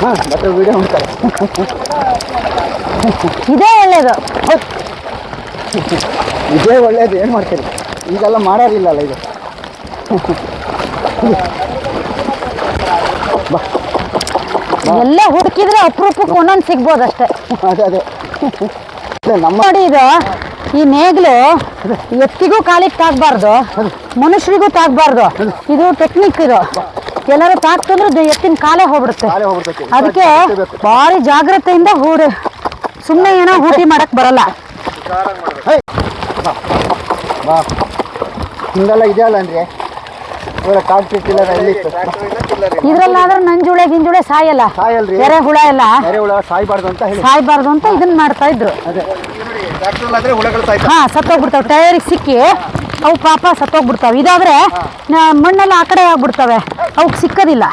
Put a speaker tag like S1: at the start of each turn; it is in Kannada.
S1: ಹಾಂ ಮತ್ತೆ ವಿಡಿಯೋ ಮಾಡ್ತಾರೆ
S2: ಇದೇ ಒಳ್ಳೇದು.
S1: ಇದೇ ಒಳ್ಳೇದು ಏನು ಮಾಡ್ತೀರಿ? ಈಗೆಲ್ಲ ಮಾಡೋದಿಲ್ಲಲ್ಲ ಇದು.
S2: ಎಲ್ಲ ಹುಡುಕಿದ್ರೆ ಅಪರೂಪಕ್ಕೆ ಒಂದೊಂದು ಸಿಗ್ಬೋದು ಅಷ್ಟೇ
S1: ಅದೇ ಅದೇ. ಅದೇ ನಮ್ಮ
S2: ನೋಡಿ ಇದು. ಈ ನೇಗ್ಲು ಎತ್ತಿಗೂ ಕಾಲಿಗೆ ತಾಗಬಾರ್ದು ಮನುಷ್ಯರಿಗೂ ತಾಗಬಾರ್ದು. ಇದು ಟೆಕ್ನಿಕ್ ಇದು. ಎಲ್ಲರೂ ತಾಕ್ತಂದ್ರೆ ಎತ್ತಿನ ಕಾಲೇ ಹೋಗ್ಬಿಡುತ್ತೆ. ಅದಕ್ಕೆ ಭಾರಿ ಜಾಗ್ರತೆಯಿಂದ ಹೂಡಿ ಸುಮ್ಮನೆ ಏನೋ ಹೂಟಿ ಮಾಡಕ್ ಬರಲ್ಲ.
S1: ಹಿಂಗೆಲ್ಲ ಇದೆಯಲ್ಲ ಅಂದ್ರೆ?
S2: ಇದ್ರಲ್ಲಾದ್ರೆ ನಂಜುಳೆ ಗಿಂಜುಳೆ ಸಾಯಲ್ಲ?
S1: ಸಾಯಲ್ರಿ.
S2: ಎರೆ ಹುಳ ಎಲ್ಲ?
S1: ಬೇರೆ ಹುಳ ಸಾಯ್ಬಾರ್ದು ಅಂತ ಹೇಳಿ.
S2: ಸಾಯ್ಬಾರ್ದು ಅಂತ ಇದನ್ನ ಮಾಡ್ತಾ ಇದ್ರು.
S1: ಅದೇ ಆದ್ರೆ ಹುಳಗಳು
S2: ಹಾ ಸತ್ತೋಗ್ಬಿಡ್ತಾವೆ. ಟೈರಿಗೆ ಸಿಕ್ಕಿ ಅವು ಪಾಪ ಸತ್ತೋಗ್ಬಿಡ್ತಾವೆ. ಇದಾದ್ರೆ ನ- ಮಣ್ಣೆಲ್ಲ ಆ ಕಡೆ ಆಗ್ಬಿಡ್ತವೆ. ಅವಕ್ಕೆ ಸಿಕ್ಕೋದಿಲ್ಲ.